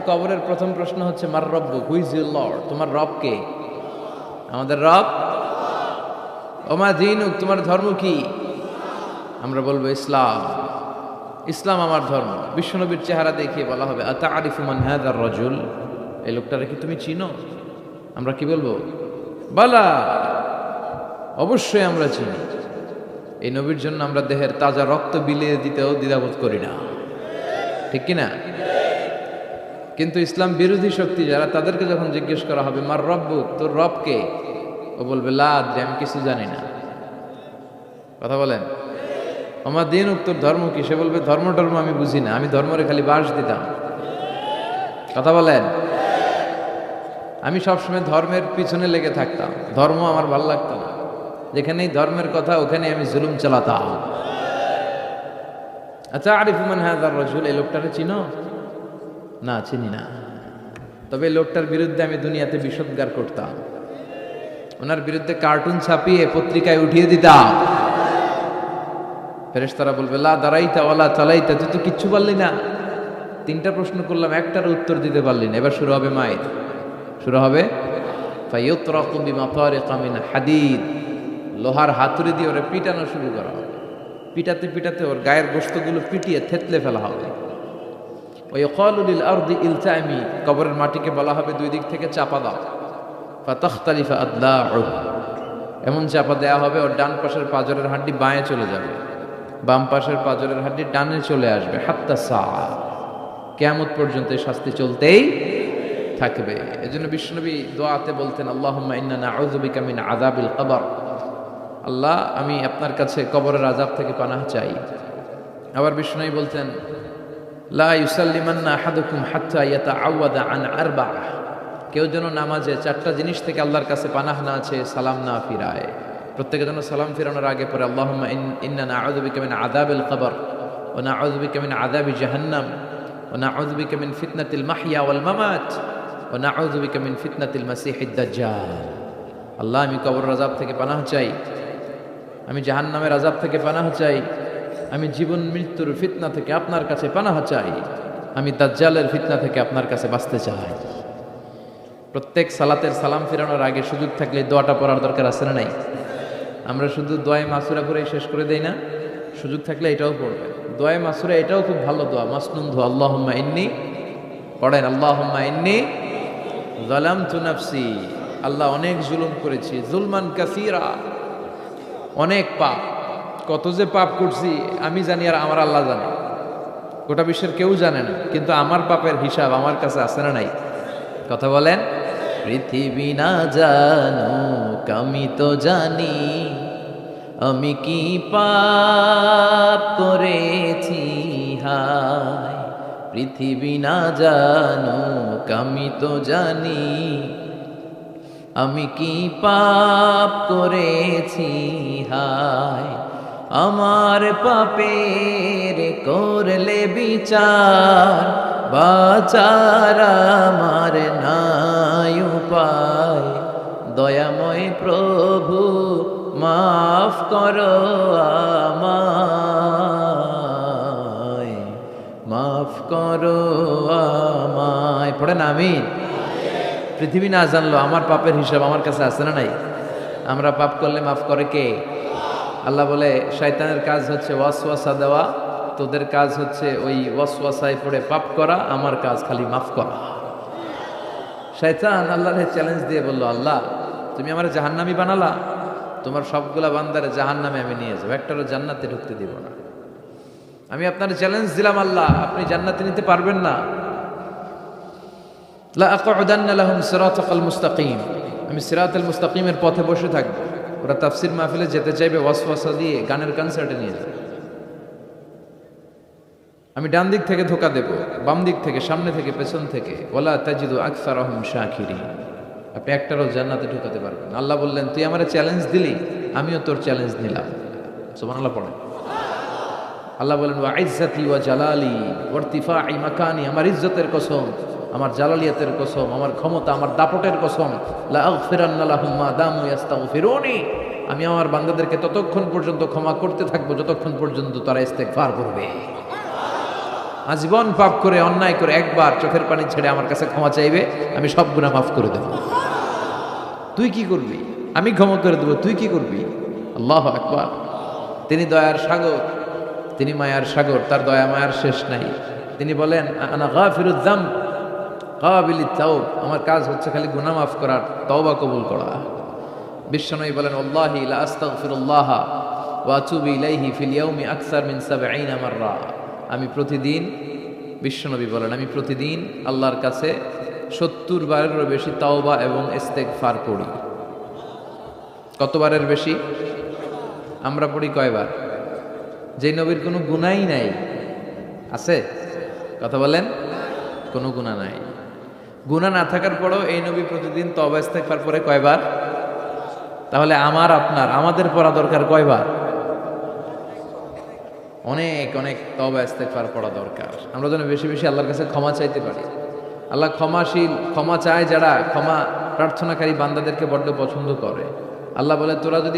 কবরের প্রথম প্রশ্ন হচ্ছে, মার রব্বু হুইজ ইউর লর্ড তোমার রব কে? আমাদের রব? ওমা দিনুক, তোমার ধর্ম কি? আমরা বলব, ইসলাম। ইসলাম আমার ধর্ম। বিশ্বনবীর চেহারা দেখিয়ে বলা হবে আতা আরিফুমান হাদার রজুল? এই লোকটারে কি তুমি চিনো? আমরা কি বলব? বলা, অবশ্যই আমরা চিনি। এই নবীর জন্য আমরা দেহের তাজা রক্ত বিলিয়ে দিতেও দ্বিধাবোধ করি না। ঠিক কি না কিন্তু ইসলাম বিরোধী শক্তি যারা, তাদেরকে যখন জিজ্ঞেস করা হবে, মার রব্বুক তোর রবকে ও বলবে লাদ যে আমি কিছু জানি না। কথা বলেন? আমার দিন তোর ধর্ম কি? সে বলবে, ধর্ম টর্ম আমি বুঝি না, আমি ধর্মরে খালি বাস দিতাম। কথা বলেন? আমি সবসময় ধর্মের পিছনে লেগে থাকতাম। ধর্ম আমার ভালো লাগতো না। যেখানেই ধর্মের কথা ওখানে আমি জুলুম চালাতাম। আচ্ছা আরিফুমান হ্যাঁ রসুল এই লোকটারে চিনো? না, চিনি না। তবে লোকটার বিরুদ্ধে আমি দুনিয়াতে বিষোদ্গার করতাম। ওনার বিরুদ্ধে কার্টুন ছাপিয়ে পত্রিকায় উঠিয়ে দিতাম। ফেরেশতারা বলবে, লা দাঁড়াইতা ওলা চালাইতা তুই তো কিচ্ছু পারলি না। তিনটা প্রশ্ন করলাম, একটার উত্তর দিতে পারলি না। এবার শুরু হবে মায়ের। শুরু হবে হাদিদ। লোহার হাতুড়ি দিয়ে ওরা পিটানো শুরু করা হবে। পিটাতে পিটাতে ওর গায়ের গোস্তগুলো পিটিয়ে থেতলে ফেলা হবে। ওই কলুলিল আরদি ইলতামি কবরের মাটিকে বলা হবে দুই দিক থেকে চাপা দাও। ফাতাখতালিফা আদলা এমন চাপা দেয়া হবে, ওর ডান পাশের পাজরের হাড্ডি বাঁয়ে চলে যাবে। বাম পাশের পাজরের হাড্ডি ডানে চলে আসবে। হাত্তা সা কেয়ামত পর্যন্ত শাস্তি চলতেই থাকবে। এজন্য বিষ্ণুনবী দোয়াতে বলতেন, আল্লাহুম্মা ইন্না নাউযুবিকা মিন আযাবিল কবর। আল্লাহ, আমি আপনার কাছে কবরের আযাব থেকে পানাহ চাই। আবার বিষ্ণুনবী বলতেন লা ইউসাল্লিমান্না আহাদুকুম হাত্তা ইয়াতাআওয়াদা আন আরবা'হ কেউ যেন নামাজে চারটা জিনিস থেকে আল্লাহর কাছে পানাহ না আছে সালাম না ফিরায়। প্রত্যেকে যেন সালাম ফিরানোর আগে পরে আল্লাহুম্মা ইন্না নাউযুবিকা মিন আযাবিল কবর ওয়া নাউযুবিকা মিন আযাবি জাহান্নাম ওয়া নাউযুবিকা মিন ফিতনাতিল মাহইয়া ওয়াল মামাত ওয়া নাউযুবিকা মিন ফিতনাতিল মাসিহিদ দাজ্জাল। আল্লাহ, আমি কবর আযাব থেকে পানাহ চাই। আমি জাহান্নামের আযাব থেকে পানাহ চাই। আমি জীবন মৃত্যুর ফিতনা থেকে আপনার কাছে পানাহ চাই। আমি দাজ্জালের ফিতনা থেকে আপনার কাছে বাঁচতে চাই। প্রত্যেক সালাতের সালাম ফেরানোর আগে সুযোগ থাকলে দোয়াটা পড়ার দরকার আছে না নাই? আমরা শুধু দোয়ায় মাসুরা করে শেষ করে দেই না? সুযোগ থাকলে এটাও পড়বে। দোয়ায় মাসুরা এটাও খুব ভালো দোয়া। মাসনুন ধোয়া আল্লাহম্মা ইন্নি। পড়েন, আল্লাহম্মা ইন্নি। জালাম তু নাফসি। আল্লাহ অনেক জুলুম করেছি। জুলমান কাসিরা। অনেক পাপ। কত যে পাপ করছি, আমি জানি আর আমার আল্লাহ জানে। গোটা বিশ্বের কেউ জানে না, কিন্তু আমার পাপের হিসাব আমার কাছে আছে না নাই। কথা বলেন? পৃথিবী না জানো, আমি তো জানি, আমি কি পাপ করেছি, হায়। পৃথিবী না জানো, আমি তো জানি, আমি কি পাপ করেছি, হায়। আমার পাপের করলে বিচার, বাচার আমার নাই উপায়। দয়াময় প্রভু, মাফ করো মাফ করো আমায়। পড়েন আমি পৃথিবী না জানলো আমার পাপের হিসাব আমার কাছে আছে না নাই? আমরা পাপ করলে মাফ করে কে? আল্লাহ বলে, শয়তানের কাজ হচ্ছে ওয়াসওয়াসা দেওয়া, তোদের কাজ হচ্ছে ওই ওয়াসওয়াসায় পড়ে পাপ করা, আমার কাজ খালি মাফ করা। শয়তান আল্লাহর চ্যালেঞ্জ দিয়ে বলল, আল্লাহ, তুমি আমার জাহান্নামি বানালা, তোমার সবগুলা বান্দারে জাহান্নামে আমি নিয়ে যাব একটারও জান্নাতে ঢুকতে দিব না। আমি আপনার চ্যালেঞ্জ দিলাম, আল্লাহ, আপনি জান্নাতে নিতে পারবেন না। লা আকুদান্না লাহুম সিরাতাল মুস্তাকিম। আমি সিরাতাল মুস্তাকিমের পথে বসে থাকব। ওরা তাফসির মাহফিলে যেতে চাইবে, ওয়াসওয়াসা দিয়ে গানের কনসার্টে নিয়ে যাবে। আমি ডান দিক থেকে ধোকা দেব, বাম দিক থেকে, সামনে থেকে, পেছন থেকে। ওলা তাজিদু আকসার রহম শাকিরি আপনি একটারও জান্নাতে ঢুকাতে পারবেন আল্লাহ বললেন, তুই আমার চ্যালেঞ্জ দিলি, আমিও তোর চ্যালেঞ্জ নিলাম। সোমান আল্লাহ পড়েন। আল্লাহ বলেন, ওয়া ইজ্জাতি ওয়া জালালি ওয়ার্তিফা আই মাকানি, আমার ইজ্জতের কসম। আমার জালালিয়াতের কসম, আমার ক্ষমতা, আমার দাপটের কসম ইয়াস্তাগফিরুনি। আমি আমার বান্দাদেরকে ততক্ষণ পর্যন্ত ক্ষমা করতে থাকব, যতক্ষণ পর্যন্ত তারা ইস্তেগফার করবে। আজীবন পাপ করে, অন্যায় করে একবার চোখের পানি ছেড়ে আমার কাছে ক্ষমা চাইবে, আমি সব গুণা মাফ করে দেব। তুই কি করবি? আমি ক্ষমা করে দেবো, তুই কি করবি? আল্লাহ একবার তিনি দয়ার সাগর, তিনি মায়ার সাগর, তার দয়া মায়ার শেষ নাই। তিনি বলেন আনা গাফিরুদ্দাম কাবিলি তাও আমার কাজ হচ্ছে খালি গুনাহ মাফ করার, তওবা কবুল করা। বিশ্বনবী বলেন, আল্লাহি আস্তাগফিরুল্লাহ ওয়া আতুবু ইলাইহি ফিল ইয়াউমি আকসার মিন 70 মাররা। আমি প্রতিদিন, বিশ্বনবী বলেন, আমি প্রতিদিন আল্লাহর কাছে সত্তর বারেরও বেশি তাওবা এবং ইস্তেগফার পড়ি। কতবারের বেশি? আমরা পড়ি কয়বার? যে নবীর কোনো গুনাই নাই। আছে? কথা বলেন? কোনো গুণা নাই। গুণা না থাকার পরেও এই নবী প্রতিদিন তবা ইস্তেগফার পরে কয়বার? তাহলে আমার, আপনার, আমাদের পড়া দরকার কয়বার? অনেক অনেক তবা ইস্তেগফার পড়া দরকার। আমরা যেন বেশি বেশি আল্লাহর কাছে ক্ষমা চাইতে পারি। আল্লাহ ক্ষমাশীল, ক্ষমা চায় যারা, ক্ষমা প্রার্থনাকারী বান্দাদেরকে বড্ড পছন্দ করে। আল্লাহ বলে, তোরা যদি